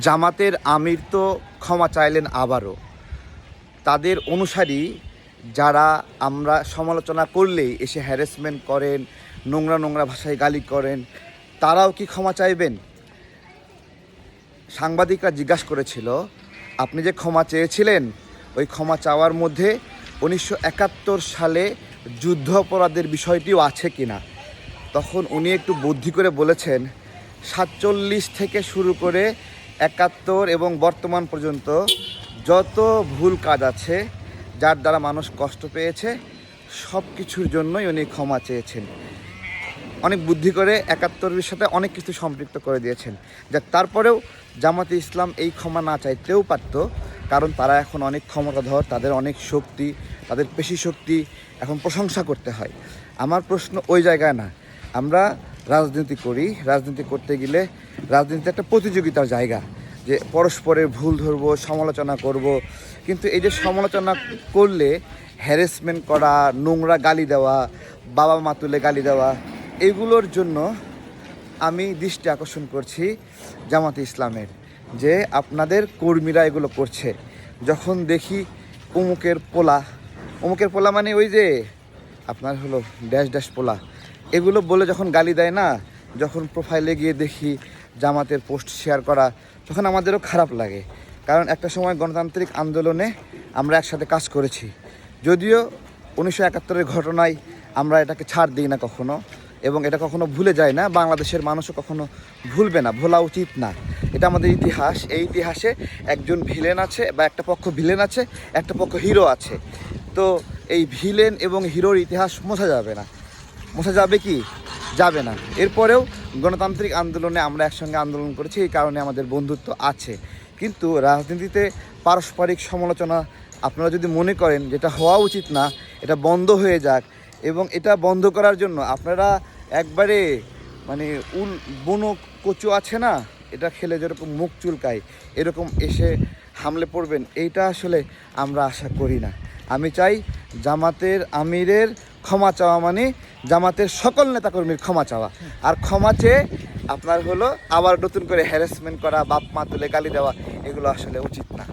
জামাতের আমির তো ক্ষমা চাইলেন আবারও। তাদের অনুসারী যারা আমরা সমালোচনা করলেই এসে হ্যারাসমেন্ট করেন, নোংরা নোংরা ভাষায় গালি করেন, তারাও কি ক্ষমা চাইবেন? সাংবাদিকরা জিজ্ঞাসা করেছিল, আপনি যে ক্ষমা চেয়েছিলেন, ওই ক্ষমা চাওয়ার মধ্যে উনিশশো একাত্তর সালে যুদ্ধ অপরাধের বিষয়টিও আছে কিনা? তখন উনি একটু বুদ্ধি করে বলেছেন, সাতচল্লিশ থেকে শুরু করে একাত্তর এবং বর্তমান পর্যন্ত যত ভুল কাজ আছে, যার দ্বারা মানুষ কষ্ট পেয়েছে সব কিছুর জন্যই উনি ক্ষমা চেয়েছেন। অনেক বুদ্ধি করে একাত্তরের সাথে অনেক কিছু সম্পৃক্ত করে দিয়েছেন। যা তারপরেও জামাতে ইসলাম এই ক্ষমা না চাইতেও পারতো, কারণ তারা এখন অনেক ক্ষমতাধর, তাদের অনেক শক্তি, তাদের পেশি শক্তি এখন প্রশংসা করতে হয়। আমার প্রশ্ন ওই জায়গায় না, আমরা রাজনীতি করি। রাজনীতি করতে গেলে রাজনীতি একটা প্রতিযোগিতার জায়গা যে পরস্পরের ভুল ধরবো, সমালোচনা করব। কিন্তু এই যে সমালোচনা করলে হ্যারাসমেন্ট করা, নোংরা গালি দেওয়া, বাবা মা তুলে গালি দেওয়া, এগুলোর জন্য আমি দৃষ্টি আকর্ষণ করছি জামাতে ইসলামের যে আপনাদের কর্মীরা এগুলো করছে। যখন দেখি অমুকের পোলা অমুকের পোলা মানে ওই যে আপনার হলো ড্যাশ ড্যাশ পোলা। এগুলো বলে যখন গালি দেয় না, যখন প্রোফাইলে গিয়ে দেখি জামাতের পোস্ট শেয়ার করা, তখন আমাদেরও খারাপ লাগে। কারণ একটা সময় গণতান্ত্রিক আন্দোলনে আমরা একসাথে কাজ করেছি। যদিও উনিশশো একাত্তরের ঘটনায় আমরা এটাকে ছাড় দিই না কখনো, এবং এটা কখনো ভুলে যায় না। বাংলাদেশের মানুষও কখনো ভুলবে না, ভোলা উচিত না। এটা আমাদের ইতিহাস। এই ইতিহাসে একজন ভিলেন আছে বা একটা পক্ষ ভিলেন আছে, একটা পক্ষ হিরো আছে। তো এই ভিলেন এবং হিরোর ইতিহাস মোছা যাবে না। মোছা যাবে কি? যাবে না। এরপরেও গণতান্ত্রিক আন্দোলনে আমরা একসঙ্গে আন্দোলন করেছি, এই কারণে আমাদের বন্ধুত্ব আছে। কিন্তু রাজনীতিতে পারস্পরিক সমালোচনা আপনারা যদি মনে করেন যেটা হওয়া উচিত না, এটা বন্ধ হয়ে যাক এবং এটা বন্ধ করার জন্য আপনারা একবারে মানে উল বুনো কচু আছে না? এটা খেলে যেরকম মুখ চুলকায়, এরকম এসে হামলে পড়বেন, এইটা আসলে আমরা আশা করি না। আমি চাই জামাতের আমিরের ক্ষমা চাওয়া মানে জামাতের সকল নেতাকর্মীর ক্ষমা চাওয়া। আর ক্ষমা চেয়ে আপনার হলো আবার নতুন করে হ্যারাসমেন্ট করা বাপ মা তুলে গালি দেওয়া, এগুলো আসলে উচিত না।